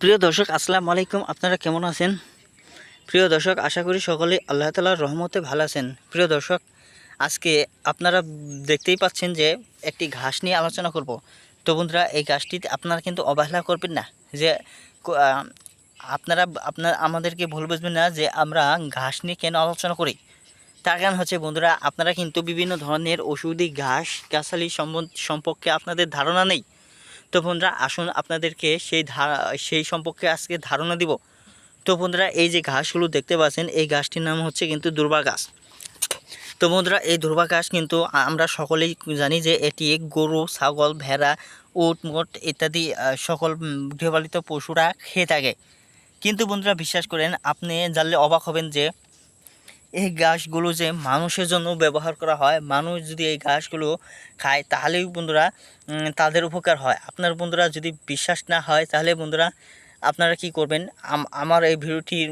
প্রিয় দর্শক, আসসালামু আলাইকুম। আপনারা কেমন আছেন? প্রিয় দর্শক, আশা করি সকলে আল্লাহ তালার রহমতে ভালো আছেন। প্রিয় দর্শক, আজকে আপনারা দেখতেই পাচ্ছেন যে একটি ঘাস নিয়ে আলোচনা করব। তো বন্ধুরা, এই ঘাসটিতে আপনারা কিন্তু অবহেলা করবেন না যে আপনারা, আপনার, আমাদেরকে ভুল বুঝবেন না যে আমরা ঘাস নিয়ে কেন আলোচনা করি। তার কারণ হচ্ছে, বন্ধুরা, আপনারা কিন্তু বিভিন্ন ধরনের ওষুধি ঘাস, গাছালি সম্পর্কে আপনাদের ধারণা নেই। তো বন্ধুরা, আসুন আপনাদেরকে সেই সেই সম্পর্কে আজকে ধারণা দিব। তো বন্ধুরা, এই যে ঘাসগুলো দেখতে পাচ্ছেন, এই ঘাসটির নাম হচ্ছে কিন্তু দুর্বা ঘাস। তো বন্ধুরা, এই দুর্বা ঘাস কিন্তু আমরা সকলেই জানি যে এটি গরু, ছাগল, ভেড়া, উট, মোট ইত্যাদি সকল গৃহপালিত পশুরা খেয়ে থাকে। কিন্তু বন্ধুরা, বিশ্বাস করেন, আপনি জানলে অবাক হবেন যে এই ঘাসগুলো যে মানুষের জন্য ব্যবহার করা হয়, মানুষ যদি এই ঘাসগুলো খায়, তাহলেই বন্ধুরা তাদের উপকার হয়। আপনার বন্ধুরা যদি বিশ্বাস না হয়, তাহলে বন্ধুরা, আপনারা কি করবেন? আমার এই ভিডিওটির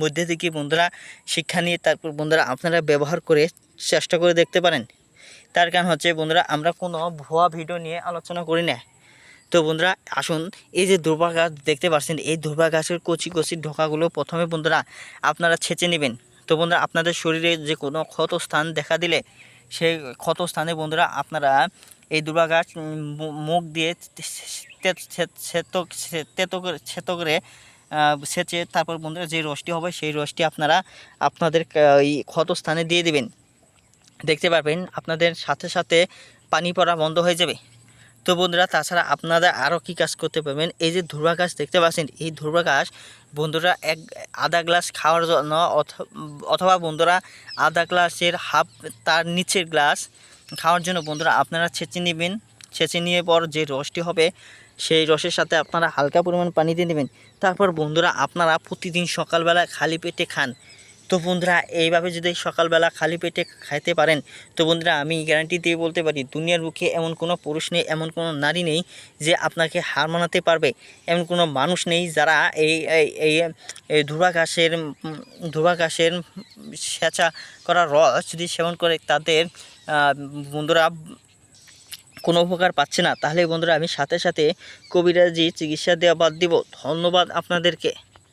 মধ্যে থেকে বন্ধুরা শিক্ষা নিয়ে তারপর বন্ধুরা আপনারা ব্যবহার করে চেষ্টা করে দেখতে পারেন। তার কারণ হচ্ছে বন্ধুরা, আমরা কোনো ভুয়া ভিডিও নিয়ে আলোচনা করি না। তো বন্ধুরা, আসুন, এই যে দুর্বা গাছ দেখতে পাচ্ছেন, এই দুর্বা গাছের কচি কচি ঢোকাগুলো প্রথমে বন্ধুরা আপনারা ছেঁচে নেবেন। তো বন্ধুরা, আপনাদের শরীরে যে কোনো ক্ষত স্থান দেখা দিলে সেই ক্ষত স্থানে বন্ধুরা আপনারা এই দুর্বা গাছ মুখ দিয়ে ছেতো করে সেচে তারপর বন্ধুরা যে রসটি হবে সেই রসটি আপনারা আপনাদের এই ক্ষত স্থানে দিয়ে দেবেন। দেখতে পারবেন, আপনাদের সাথে সাথে পানি পড়া বন্ধ হয়ে যাবে। তো বন্ধুরা, তাছাড়া আপনারা আরও কী কাজ করতে পারবেন? এই যে ধুরবা গাছ দেখতে পাচ্ছেন, এই ধুরবা গাছ বন্ধুরা এক আধা গ্লাস খাওয়ার জন্য অথবা বন্ধুরা আধা গ্লাসের হাফ তার নিচের গ্লাস খাওয়ার জন্য বন্ধুরা আপনারা ছেঁচে নেবেন। ছেঁচে নিয়ে পর যে রসটি হবে, সেই রসের সাথে আপনারা হালকা পরিমাণ পানি দিয়ে নেবেন। তারপর বন্ধুরা, আপনারা প্রতিদিন সকালবেলা খালি পেটে খান। তো বন্ধুরা, এইভাবে যদি সকালবেলা খালি পেটে খাইতে পারেন, তো বন্ধুরা আমি গ্যারান্টি দিয়ে বলতে পারি, দুনিয়ার বুকে এমন কোনো পুরুষ নেই, এমন কোনো নারী নেই যে আপনাকে হার মানাতে পারবে। এমন কোনো মানুষ নেই যারা এই, এই- এই এই ধুবা ঘাসের ধুবা ঘাসের সেচা করা রস যদি সেবন করে তাদের বন্ধুরা কোনো উপকার পাচ্ছে না। তাহলে বন্ধুরা আমি সাথে সাথে কবিরাজি চিকিৎসা দেওয়া বাদ দিব। ধন্যবাদ আপনাদেরকে।